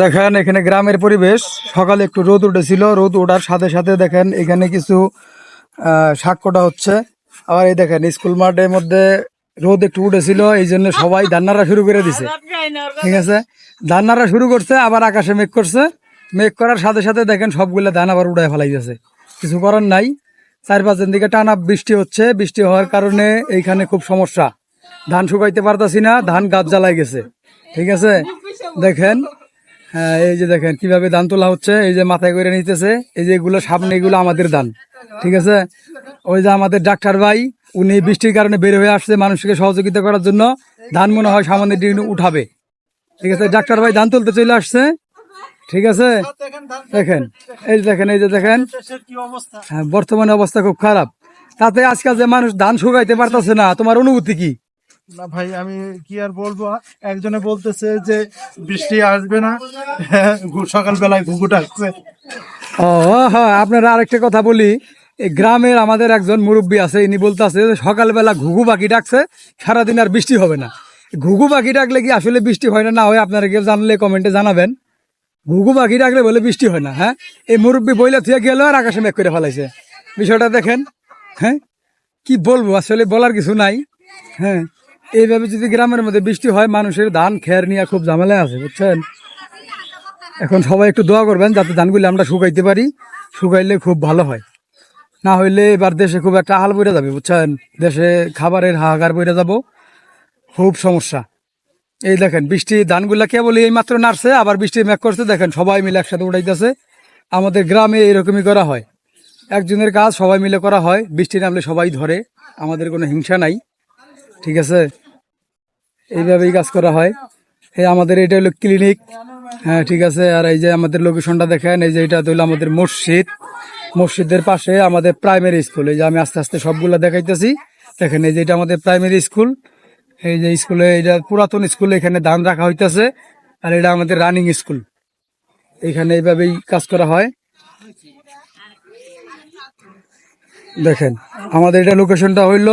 দেখেন, এখানে গ্রামের পরিবেশ। সকালে একটু রোদ উঠেছিল। রোদ ওঠার সাথে সাথে দেখেন, এখানে কিছু শাক কোটা হচ্ছে। আবার এই দেখেন, স্কুল মাঠের মধ্যে রোদ একটু উঠেছিল এই জন্য সবাই ধান্নারা শুরু করে দিছে। ঠিক আছে? ধান্নারা শুরু করছে, আবার আকাশে মেঘ করছে। মেঘ করার সাথে সাথে দেখেন, সবগুলো ধান আবার উড়ায় ফেলাই গেছে কিছু করার নাই। চার পাঁচ দিন দিকে টানা বৃষ্টি হচ্ছে। বৃষ্টি হওয়ার কারণে এইখানে খুব সমস্যা। ধান শুকাইতে পারতাছি না, ধান গাছ জ্বালাই গেছে। ঠিক আছে? দেখেন হ্যাঁ এই যে দেখেন কীভাবে ধান তোলা হচ্ছে, এই যে মাথায় করে নিতেছে, এই যে এগুলো সামনে, এগুলো আমাদের ধান, ঠিক আছে? ওই যে আমাদের ডাক্তার ভাই, উনি বৃষ্টির কারণে বের হয়ে আসছে মানুষকে সহযোগিতা করার জন্য। ধান মনে হয় সামনের দিন উঠাবে, ঠিক আছে? ডাক্তার ভাই ধান তুলতে চলে আসছে, ঠিক আছে? দেখেন, এই যে দেখেন, এই যে দেখেন হ্যাঁ বর্তমানে অবস্থা খুব খারাপ। তাতে আজকাল যে মানুষ ধান শুকাইতে পারতেছে না, তোমার অনুভূতি কি? না ভাই, আমি কি আর বলব? একজনে বলতেছে যে বৃষ্টি আসবে না। সকালবেলায় ঘুঘুটা আসছে ও হ্যাঁ আপনারা আরেকটা কথা বলি। গ্রামের আমাদের একজন মুরব্বী আছে, ইনি বলতেছে যে সকালবেলা ঘুঘু পাখি ডাকছে, সারাদিন আর বৃষ্টি হবে না। ঘুঘু পাখি ডাকলে কি আসলে বৃষ্টি হয় না? না হয় আপনারা কেউ জানলে কমেন্টে জানাবেন। ঘুঘু পাখি ডাকলে বলে বৃষ্টি হয় না হ্যাঁ? এই মুরব্বী বইলে থুয়ে গেল আর আকাশে মেঘ করে ফেলাইছে। বিষয়টা দেখেন হ্যাঁ? কি বলব? আসলে বলার কিছু নাই হ্যাঁ? এইভাবে যদি গ্রামের মধ্যে বৃষ্টি হয়, মানুষের ধান, খের নিয়ে খুব ঝামেলা আছে, বুঝছেন? এখন সবাই একটু দোয়া করবেন যাতে ধানগুলি আমরা শুকাইতে পারি, শুকাইলে খুব ভালো হয়। না হইলে এবার দেশে খুব একটা হাল বইরে যাবে, বুঝছেন? দেশে খাবারের হাহাকার বইরে যাব, খুব সমস্যা। এই দেখেন, বৃষ্টি, ধানগুলা কেবল এই মাত্র নাড়ছে, আবার বৃষ্টি মেঘ করছে, দেখেন, সবাই মিলে একসাথে উঠাইতেছে আমাদের গ্রামে এরকমই করা হয়। একজনের কাজ সবাই মিলে করা হয়, বৃষ্টি নামলে সবাই ধরে, আমাদের কোনো হিংসা নাই। ঠিক আছে? এইভাবেই কাজ করা হয়। এই আমাদের এটা হলো ক্লিনিক হ্যাঁ ঠিক আছে। আর এই যে আমাদের লোকেশনটা দেখেন, এই যে এটা হলো আমাদের মসজিদ। মসজিদের পাশে আমাদের প্রাইমারি স্কুল এই যে আমি আস্তে আস্তে সবগুলা দেখাইতেছি। দেখেন, এই যে এটা আমাদের প্রাইমারি স্কুল এই যে স্কুলে এটা পুরাতন স্কুল এখানে ধান রাখা হইতেছে। আর এটা আমাদের রানিং স্কুল এখানে এইভাবেই কাজ করা হয়। দেখেন, আমাদের এটা লোকেশনটা হইল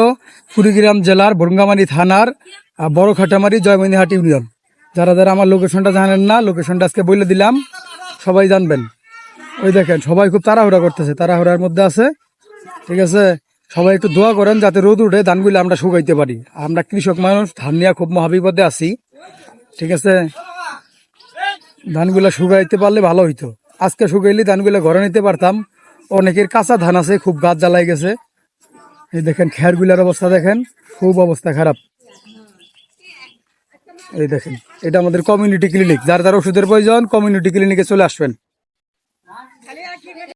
কুড়িগ্রাম জেলার বরঙ্গামারি থানার বড় খাটামারি জয়মনিহাট ইউনিয়ন। যারা যারা আমার লোকেশনটা জানেন না লোকেশনটা আজকে বলে দিলাম, সবাই জানবেন। ওই দেখেন, সবাই খুব তাড়াহুড়া করতেছে, তাড়াহুড়ার মধ্যে আছে। ঠিক আছে? সবাই একটু দোয়া করেন যাতে রোদ উঠে ধানগুলো আমরা শুকাইতে পারি। আমরা কৃষক মানুষ, ধান নিয়ে খুব মহাবিপদে আছি। ঠিক আছে? ধানগুলো শুকাইতে পারলে ভালো হইতো। আজকে শুকাইলে ধানগুলো ঘরে নিতে পারতাম। অনেকের কাঁচা ধান আছে, খুব গাছ জ্বালাই গেছে। এই দেখেন খেরগুলার অবস্থা দেখেন, খুব অবস্থা খারাপ। এই দেখেন, এটা আমাদের কমিউনিটি ক্লিনিক যার যার ওষুধের প্রয়োজন কমিউনিটি ক্লিনিকে চলে আসবেন।